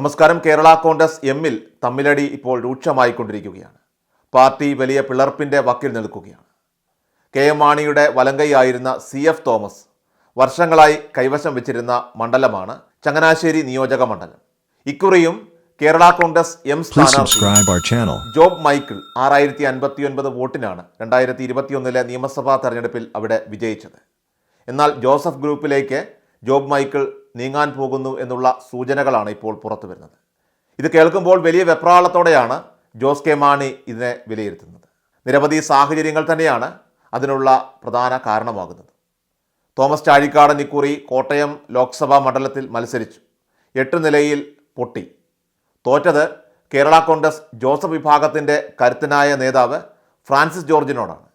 നമസ്കാരം. കേരള കോൺഗ്രസ് എമ്മിൽ തമ്മിലടി ഇപ്പോൾ രൂക്ഷമായിക്കൊണ്ടിരിക്കുകയാണ്. പാർട്ടി വലിയ പിളർപ്പിന്റെ വക്കിൽ നിൽക്കുകയാണ്. കെ എം മാണിയുടെ വലങ്കൈയായിരുന്ന സി എഫ് തോമസ് വർഷങ്ങളായി കൈവശം വെച്ചിരുന്ന മണ്ഡലമാണ് ചങ്ങനാശ്ശേരി നിയോജക മണ്ഡലം. ഇക്കുറിയും കേരള കോൺഗ്രസ് എം സ്ഥാനാർത്ഥി. ജോബ് മൈക്കിൾ ആറായിരത്തി അൻപത്തി ഒൻപത് വോട്ടിനാണ് രണ്ടായിരത്തി ഇരുപത്തിയൊന്നിലെ നിയമസഭാ തെരഞ്ഞെടുപ്പിൽ അവിടെ വിജയിച്ചത്. എന്നാൽ ജോസഫ് ഗ്രൂപ്പിലേക്ക് ജോബ് മൈക്കിൾ നീങ്ങാൻ പോകുന്നു എന്നുള്ള സൂചനകളാണ് ഇപ്പോൾ പുറത്തു വരുന്നത്. ഇത് കേൾക്കുമ്പോൾ വലിയ വെപ്രാളത്തോടെയാണ് ജോസ് കെ മാണി ഇതിനെ വിലയിരുത്തുന്നത്. നിരവധി സാഹചര്യങ്ങൾ തന്നെയാണ് അതിനുള്ള പ്രധാന കാരണമാകുന്നത്. തോമസ് ചാഴിക്കാടൻ ഇക്കുറി കോട്ടയം ലോക്സഭാ മണ്ഡലത്തിൽ മത്സരിച്ചു. എട്ട് നിലയിൽ പൊട്ടി. തോറ്റത് കേരള കോൺഗ്രസ് ജോസഫ് വിഭാഗത്തിന്റെ കരുത്തനായ നേതാവ് ഫ്രാൻസിസ് ജോർജിനോടാണ്.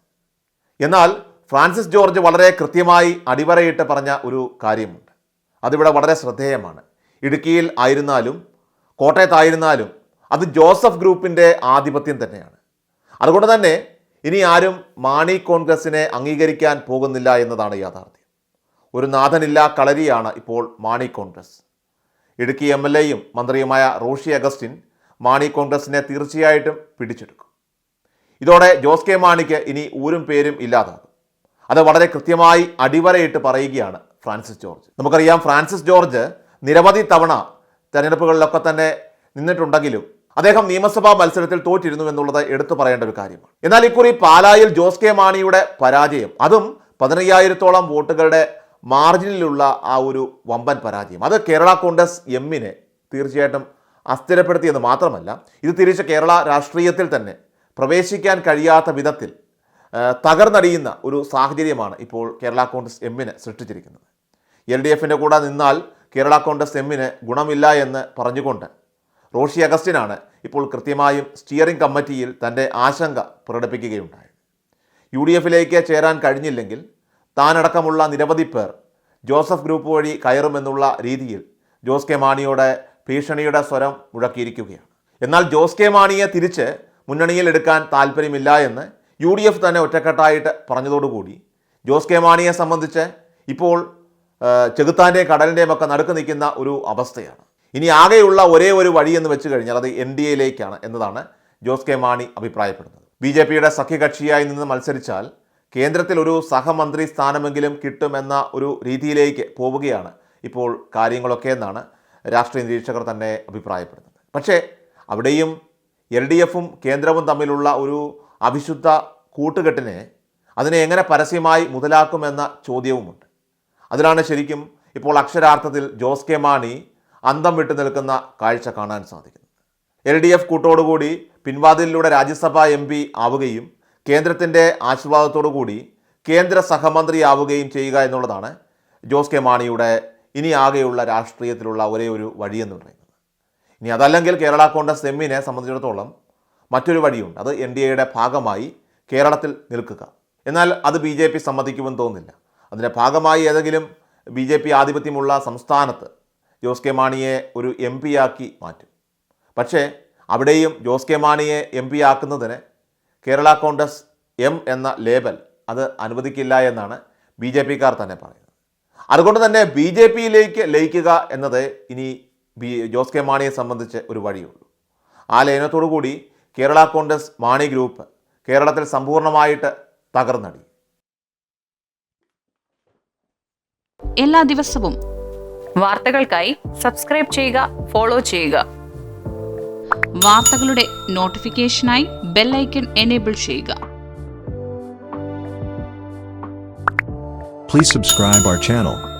എന്നാൽ ഫ്രാൻസിസ് ജോർജ് വളരെ കൃത്യമായി അടിവരയിട്ട് പറഞ്ഞ ഒരു കാര്യമുണ്ട്. അതിവിടെ വളരെ ശ്രദ്ധേയമാണ്. ഇടുക്കിയിൽ ആയിരുന്നാലും കോട്ടയത്തായിരുന്നാലും അത് ജോസഫ് ഗ്രൂപ്പിന്റെ ആധിപത്യം തന്നെയാണ്. അതുകൊണ്ട് തന്നെ ഇനി ആരും മാണി കോൺഗ്രസിനെ അംഗീകരിക്കാൻ പോകുന്നില്ല എന്നതാണ് യാഥാർത്ഥ്യം. ഒരു നാഥനില്ല കളരിയാണ് ഇപ്പോൾ മാണി കോൺഗ്രസ്. ഇടുക്കി എം എൽ എയും മന്ത്രിയുമായ റോഷി അഗസ്റ്റിൻ മാണി കോൺഗ്രസിനെ തീർച്ചയായിട്ടും പിടിച്ചെടുക്കും. ഇതോടെ ജോസ് കെ മാണിക്ക് ഇനി ഊരും പേരും ഇല്ലാതാകും. അത് വളരെ കൃത്യമായി അടിവരയിട്ട് പറയുകയാണ് ഫ്രാൻസിസ് ജോർജ്. നമുക്കറിയാം ഫ്രാൻസിസ് ജോർജ് നിരവധി തവണ തെരഞ്ഞെടുപ്പുകളിലൊക്കെ തന്നെ നിന്നിട്ടുണ്ടെങ്കിലും അദ്ദേഹം നിയമസഭാ മത്സരത്തിൽ തോറ്റിരുന്നു എന്നുള്ളത് എടുത്തു പറയേണ്ട ഒരു കാര്യമാണ്. എന്നാൽ ഇക്കുറി പാലായിൽ ജോസ് കെ മാണിയുടെ പരാജയം അതും പതിനയ്യായിരത്തോളം വോട്ടുകളുടെ മാർജിനിലുള്ള ആ ഒരു വമ്പൻ പരാജയം അത് കേരള കോൺഗ്രസ് എമ്മിനെ തീർച്ചയായിട്ടും അസ്ഥിരപ്പെടുത്തിയെന്ന് മാത്രമല്ല ഇത് തിരിച്ച് കേരള രാഷ്ട്രീയത്തിൽ തന്നെ പ്രവേശിക്കാൻ കഴിയാത്ത വിധത്തിൽ തകർന്നടിയുന്ന ഒരു സാഹചര്യമാണ് ഇപ്പോൾ കേരള കോൺഗ്രസ് എമ്മിന് സൃഷ്ടിച്ചിരിക്കുന്നത്. എൽ ഡി എഫിന്റെ കൂടെ നിന്നാൽ കേരള കോൺഗ്രസ് എമ്മിന് ഗുണമില്ല എന്ന് പറഞ്ഞുകൊണ്ട് റോഷി അഗസ്റ്റിനാണ് ഇപ്പോൾ കൃത്യമായും സ്റ്റിയറിംഗ് കമ്മിറ്റിയിൽ തന്റെ ആശങ്ക പ്രകടിപ്പിക്കുകയുണ്ടായത്. യു ഡി എഫിലേക്ക് ചേരാൻ കഴിഞ്ഞില്ലെങ്കിൽ താനടക്കമുള്ള നിരവധി പേർ ജോസഫ് ഗ്രൂപ്പ് വഴി കയറുമെന്നുള്ള രീതിയിൽ ജോസ് കെ മാണിയുടെ ഭീഷണിയുടെ സ്വരം മുഴക്കിയിരിക്കുകയാണ്. എന്നാൽ ജോസ് കെ മാണിയെ തിരിച്ച് മുന്നണിയിൽ എടുക്കാൻ താല്പര്യമില്ല എന്ന് യു ഡി എഫ് തന്നെ ഒറ്റക്കെട്ടായിട്ട് പറഞ്ഞതോടുകൂടി ജോസ് കെ മാണിയെ സംബന്ധിച്ച് ഇപ്പോൾ ചെകുത്താന്റെയും കടലിന്റെയും ഒക്കെ നടുക്ക് നിൽക്കുന്ന ഒരു അവസ്ഥയാണ്. ഇനി ആകെയുള്ള ഒരേ ഒരു വഴി എന്ന് വെച്ച് കഴിഞ്ഞാൽ അത് എൻ ഡി എയിലേക്കാണ് എന്നതാണ് ജോസ് കെ മാണി അഭിപ്രായപ്പെടുന്നത്. ബി ജെ പിയുടെ സഖ്യകക്ഷിയായി നിന്ന് മത്സരിച്ചാൽ കേന്ദ്രത്തിൽ ഒരു സഹമന്ത്രി സ്ഥാനമെങ്കിലും കിട്ടുമെന്ന ഒരു രീതിയിലേക്ക് പോവുകയാണ് ഇപ്പോൾ കാര്യങ്ങളൊക്കെ എന്നാണ് രാഷ്ട്രീയ നിരീക്ഷകർ തന്നെ അഭിപ്രായപ്പെടുന്നത്. പക്ഷേ അവിടെയും എൽ ഡി എഫും കേന്ദ്രവും തമ്മിലുള്ള ഒരു അവിശുദ്ധ കൂട്ടുകെട്ടിനെ അതിനെ എങ്ങനെ പരസ്യമായി മുതലാക്കുമെന്ന ചോദ്യവുമുണ്ട്. അതിലാണ് ശരിക്കും ഇപ്പോൾ അക്ഷരാർത്ഥത്തിൽ ജോസ് കെ മാണി അന്തം വിട്ടു നിൽക്കുന്ന കാഴ്ച കാണാൻ സാധിക്കുന്നത്. എൽ ഡി എഫ് കൂട്ടോടുകൂടി പിൻവാതിലിലൂടെ രാജ്യസഭാ എം പി ആവുകയും കേന്ദ്രത്തിന്റെ ആശീർവാദത്തോടു കൂടി കേന്ദ്ര സഹമന്ത്രിയാവുകയും ചെയ്യുക എന്നുള്ളതാണ് ജോസ് കെ മാണിയുടെ ഇനി ആകെയുള്ള രാഷ്ട്രീയത്തിലുള്ള ഒരേ ഒരു വഴിയെന്ന് പറയുന്നത്. ഇനി അതല്ലെങ്കിൽ കേരള കോൺഗ്രസ് എമ്മിനെ സംബന്ധിച്ചിടത്തോളം മറ്റൊരു വഴിയുണ്ട്. അത് എൻ ഡി എയുടെ ഭാഗമായി കേരളത്തിൽ നിൽക്കുക. എന്നാൽ അത് ബി ജെ പി സമ്മതിക്കുമെന്ന് തോന്നുന്നില്ല. അതിന്റെ ഭാഗമായി ഏതെങ്കിലും ബി ജെ പി ആധിപത്യമുള്ള സംസ്ഥാനത്ത് ജോസ് കെ മാണിയെ ഒരു എം പി ആക്കി മാറ്റും. പക്ഷേ അവിടെയും ജോസ് കെ മാണിയെ എം പി ആക്കുന്നതിന് കേരള കോൺഗ്രസ് എം എന്ന ലേബൽ അത് അനുവദിക്കില്ല എന്നാണ് ബി ജെ പിക്കാർ തന്നെ പറയുന്നത്. അതുകൊണ്ട് തന്നെ ബി ജെ പിയിലേക്ക് ലയിക്കുക എന്നത് ഇനി ബി ജോസ് കെ മാണിയെ സംബന്ധിച്ച് ഒരു വഴിയുള്ളൂ. ആ ലയനത്തോടു കൂടി കേരള കോൺഗ്രസ് മാണി ഗ്രൂപ്പ് കേരളത്തിൽ സമ്പൂർണമായിട്ട് തകർന്നടി. എല്ലാ ദിവസവും വാർത്തകൾക്കായി സബ്സ്ക്രൈബ് ചെയ്യുക ഫോളോ ചെയ്യുക. വാർത്തകളുടെ നോട്ടിഫിക്കേഷനായി ബെല്ലൈക്കൺ എനേബിൾ ചെയ്യുക. Please subscribe our channel.